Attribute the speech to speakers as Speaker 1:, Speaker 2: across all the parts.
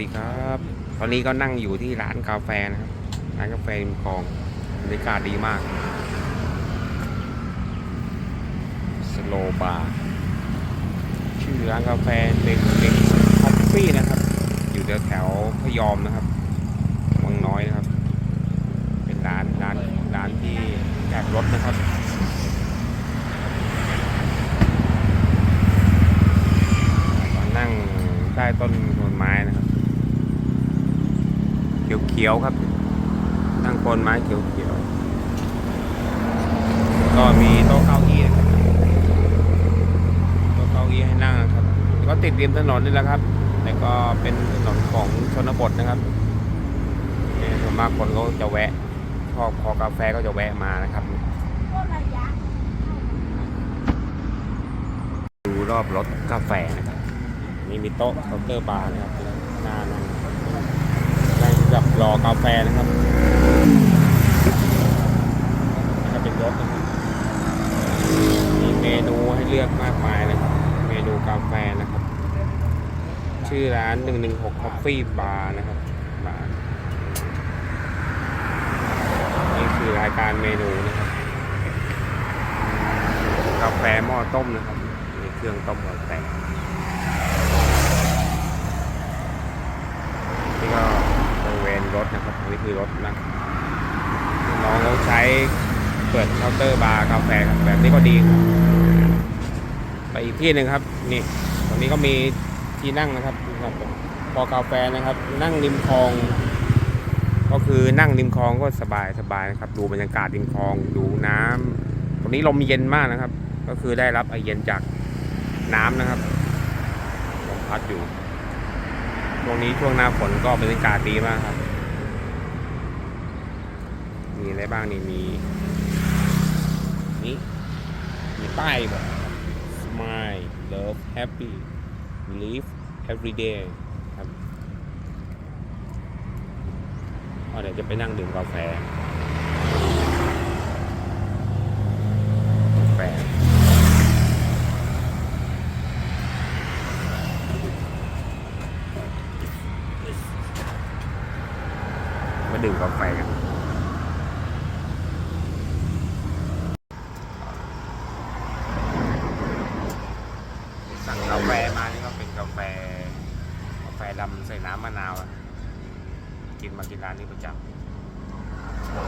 Speaker 1: ดีครับ ตอนนี้ก็นั่งอยู่ที่ร้านกาแฟนะครับ ร้านกาแฟริมคลองบรรยากาศดีมาก สโลบาร์ชื่อร้านกาแฟเด็กเด็กคอฟฟี่นะครับ อยู่แถวแถวพยอมนะครับวังน้อยนะครับ เป็นร้านร้านร้านที่แจกรถนะครับนั่งใต้ต้นต้นไม้นะครับ เขียวๆครับนั่งโคนไม้เขียวๆก็มีโต๊ะเก้าอี้นะครับโต๊ะเก้าอี้ให้นั่งครับก็ติดริมถนนนี่แหละครับแต่ก็เป็นถนนของชนบทนะครับเนี่ยส่วนมากคนก็จะแวะชอบคอกาแฟก็จะแวะมานะครับดูรอบรถกาแฟนะครับนี่มีโต๊ะเคาน์เตอร์บาร์นะครับหน้านั่ง นั่งสำหรับรอกาแฟนะครับจะเป็นรถนะครับมีเมนูให้เลือกมากมายนะครับ เมนูกาแฟนะครับ ชื่อร้าน 116 Coffee Bar นะครับบาร์นี่คือรายการเมนูนะครับ กาแฟหม้อต้มนะครับมีเครื่องต้มกาแฟนี่ก็ เวณรถนะครับนี่คือรถนะน้องเขาใช้เปิดเคาน์เตอร์บาร์กาแฟครับแบบนี้ก็ดีไปอีกที่หนึ่งครับนี่ตรงนี้ก็มีที่นั่งนะครับครับพอกาแฟนะครับ นั่งริมคลอง ก็คือนั่งริมคลองก็สบายสบายนะครับ ดูบรรยากาศริมคลองดูน้ำตรงนี้ลมเย็นมากนะครับ ก็คือได้รับไอเย็นจากน้ำนะครับลมพัดอยู่ ตรงนี้ช่วงหน้าฝนก็บรรยากาศดีมากครับ มีอะไรบ้างนี่มีนี่มีป้ายบอกนะครับ smile love happy live every day ครับเดี๋ยวจะไปนั่งดื่มกาแฟกาแฟ มา ดื่มกาแฟกันสั่งกาแฟมานี่ก็เป็นกาแฟกาแฟดำใส่น้ำมะนาว กินมากินร้านนี้ประจำก็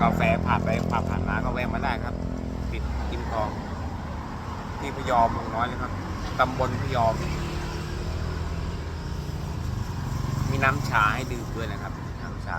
Speaker 1: ครับ กาแฟผ่านไปผ่านผ่านมาก็แวะมาได้ครับ ติดกิมทอง ที่พยอมวงน้อยเลยครับตำบลพยอม มีน้ำชาให้ดื่มด้วยนะครับ น้ำชา